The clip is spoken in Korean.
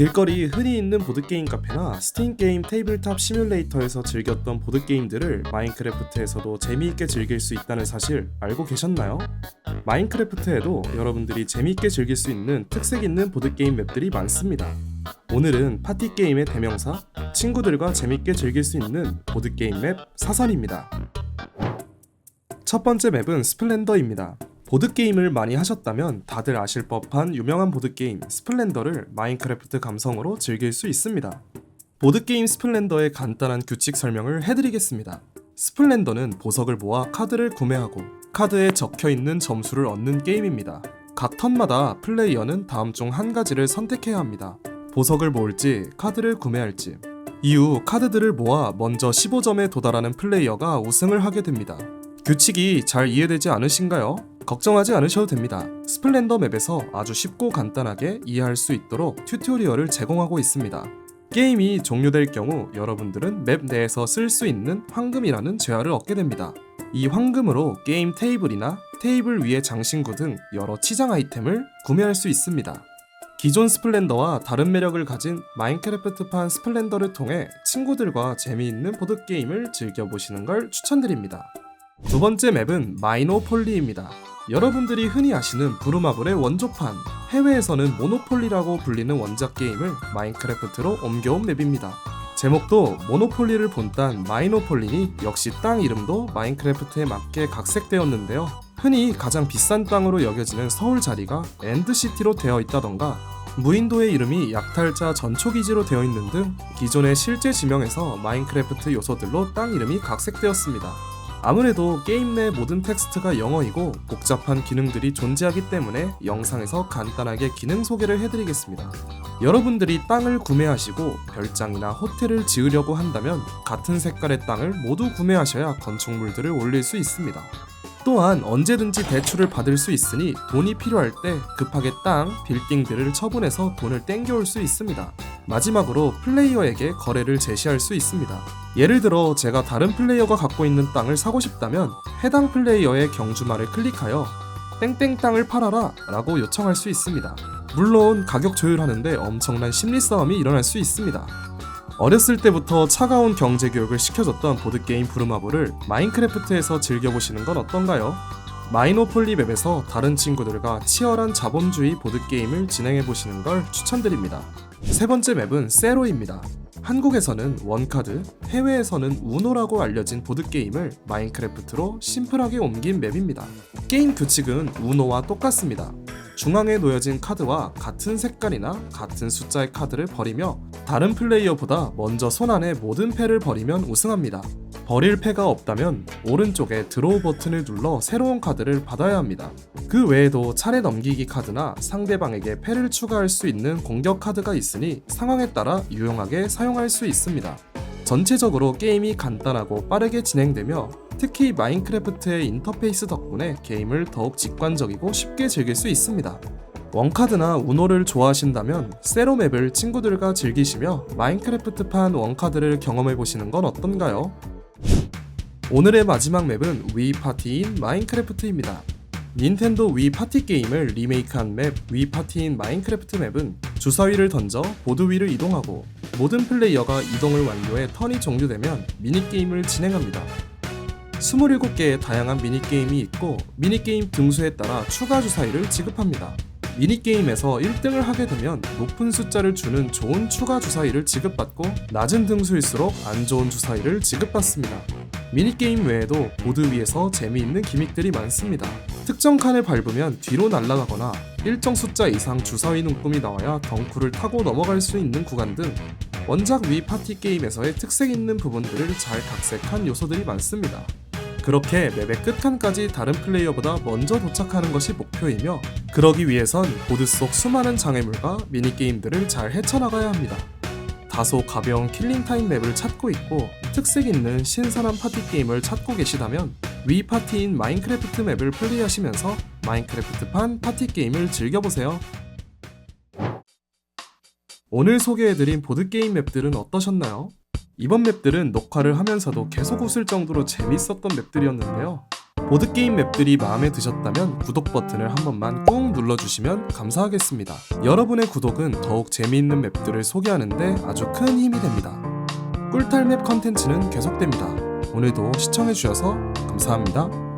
길거리 흔히 있는 보드게임 카페나 스팀 게임 테이블탑 시뮬레이터에서 즐겼던 보드게임들을 마인크래프트에서도 재미있게 즐길 수 있다는 사실 알고 계셨나요? 마인크래프트에도 여러분들이 재미있게 즐길 수 있는 특색 있는 보드게임 맵들이 많습니다. 오늘은 파티 게임의 대명사, 친구들과 재밌게 즐길 수 있는 보드게임 맵 사선입니다. 첫 번째 맵은 스플렌더입니다. 보드게임을 많이 하셨다면 다들 아실 법한 유명한 보드게임 스플렌더를 마인크래프트 감성으로 즐길 수 있습니다. 보드게임 스플렌더의 간단한 규칙 설명을 해드리겠습니다. 스플렌더는 보석을 모아 카드를 구매하고 카드에 적혀 있는 점수를 얻는 게임입니다. 각 턴마다 플레이어는 다음 중 한 가지를 선택해야 합니다. 보석을 모을지 카드를 구매할지. 이후 카드들을 모아 먼저 15점에 도달하는 플레이어가 우승을 하게 됩니다. 규칙이 잘 이해되지 않으신가요? 걱정하지 않으셔도 됩니다. 스플렌더 맵에서 아주 쉽고 간단하게 이해할 수 있도록 튜토리얼을 제공하고 있습니다. 게임이 종료될 경우 여러분들은 맵 내에서 쓸 수 있는 황금이라는 재화를 얻게 됩니다. 이 황금으로 게임 테이블이나 테이블 위의 장신구 등 여러 치장 아이템을 구매할 수 있습니다. 기존 스플렌더와 다른 매력을 가진 마인크래프트판 스플렌더를 통해 친구들과 재미있는 보드게임을 즐겨보시는 걸 추천드립니다. 두 번째 맵은 마이노폴리입니다. 여러분들이 흔히 아시는 부루마블의 원조판, 해외에서는 모노폴리라고 불리는 원작 게임을 마인크래프트로 옮겨온 맵입니다. 제목도 모노폴리를 본딴 마이노폴리니 역시 땅 이름도 마인크래프트에 맞게 각색되었는데요. 흔히 가장 비싼 땅으로 여겨지는 서울 자리가 엔드시티로 되어 있다던가 무인도의 이름이 약탈자 전초기지로 되어 있는 등 기존의 실제 지명에서 마인크래프트 요소들로 땅 이름이 각색되었습니다. 아무래도 게임 내 모든 텍스트가 영어이고 복잡한 기능들이 존재하기 때문에 영상에서 간단하게 기능 소개를 해드리겠습니다. 여러분들이 땅을 구매하시고 별장이나 호텔을 지으려고 한다면 같은 색깔의 땅을 모두 구매하셔야 건축물들을 올릴 수 있습니다. 또한 언제든지 대출을 받을 수 있으니 돈이 필요할 때 급하게 땅, 빌딩들을 처분해서 돈을 땡겨올 수 있습니다. 마지막으로 플레이어에게 거래를 제시할 수 있습니다. 예를 들어 제가 다른 플레이어가 갖고 있는 땅을 사고 싶다면 해당 플레이어의 경주말을 클릭하여 땡땡 땅을 팔아라 라고 요청할 수 있습니다. 물론 가격 조율하는데 엄청난 심리 싸움이 일어날 수 있습니다. 어렸을 때부터 차가운 경제 교육을 시켜줬던 보드게임 부루마블을 마인크래프트에서 즐겨보시는 건 어떤가요? 마이노폴리 맵에서 다른 친구들과 치열한 자본주의 보드게임을 진행해보시는 걸 추천드립니다. 세 번째 맵은 세로입니다. 한국에서는 원카드, 해외에서는 우노라고 알려진 보드게임을 마인크래프트로 심플하게 옮긴 맵입니다. 게임 규칙은 우노와 똑같습니다. 중앙에 놓여진 카드와 같은 색깔이나 같은 숫자의 카드를 버리며 다른 플레이어보다 먼저 손 안에 모든 패를 버리면 우승합니다. 버릴 패가 없다면 오른쪽에 드로우 버튼을 눌러 새로운 카드를 받아야 합니다. 그 외에도 차례 넘기기 카드나 상대방에게 패를 추가할 수 있는 공격 카드가 있으니 상황에 따라 유용하게 사용할 수 있습니다. 전체적으로 게임이 간단하고 빠르게 진행되며 특히 마인크래프트의 인터페이스 덕분에 게임을 더욱 직관적이고 쉽게 즐길 수 있습니다. 원카드나 우노를 좋아하신다면 세로맵을 친구들과 즐기시며 마인크래프트판 원카드를 경험해보시는 건 어떤가요? 오늘의 마지막 맵은 위 파티인 마인크래프트입니다. 닌텐도 위 파티 게임을 리메이크한 맵 위 파티인 마인크래프트 맵은 주사위를 던져 보드 위를 이동하고 모든 플레이어가 이동을 완료해 턴이 종료되면 미니게임을 진행합니다. 27개의 다양한 미니게임이 있고 미니게임 등수에 따라 추가 주사위를 지급합니다. 미니게임에서 1등을 하게 되면 높은 숫자를 주는 좋은 추가 주사위를 지급받고 낮은 등수일수록 안 좋은 주사위를 지급받습니다. 미니게임 외에도 보드 위에서 재미있는 기믹들이 많습니다. 특정 칸을 밟으면 뒤로 날아가거나 일정 숫자 이상 주사위 눈금이 나와야 덩쿠를 타고 넘어갈 수 있는 구간 등 원작 위 파티 게임에서의 특색 있는 부분들을 잘 각색한 요소들이 많습니다. 그렇게 맵의 끝칸까지 다른 플레이어보다 먼저 도착하는 것이 목표이며 그러기 위해선 보드 속 수많은 장애물과 미니게임들을 잘 헤쳐나가야 합니다. 다소 가벼운 킬링타임 맵을 찾고 있고 특색 있는 신선한 파티 게임을 찾고 계시다면 위 파티인 마인크래프트 맵을 플레이하시면서 마인크래프트판 파티 게임을 즐겨보세요. 오늘 소개해드린 보드게임 맵들은 어떠셨나요? 이번 맵들은 녹화를 하면서도 계속 웃을 정도로 재밌었던 맵들이었는데요. 보드게임 맵들이 마음에 드셨다면 구독 버튼을 한 번만 꾹 눌러주시면 감사하겠습니다. 여러분의 구독은 더욱 재미있는 맵들을 소개하는데 아주 큰 힘이 됩니다. 꿀탈 맵 컨텐츠는 계속됩니다. 오늘도 시청해주셔서 감사합니다.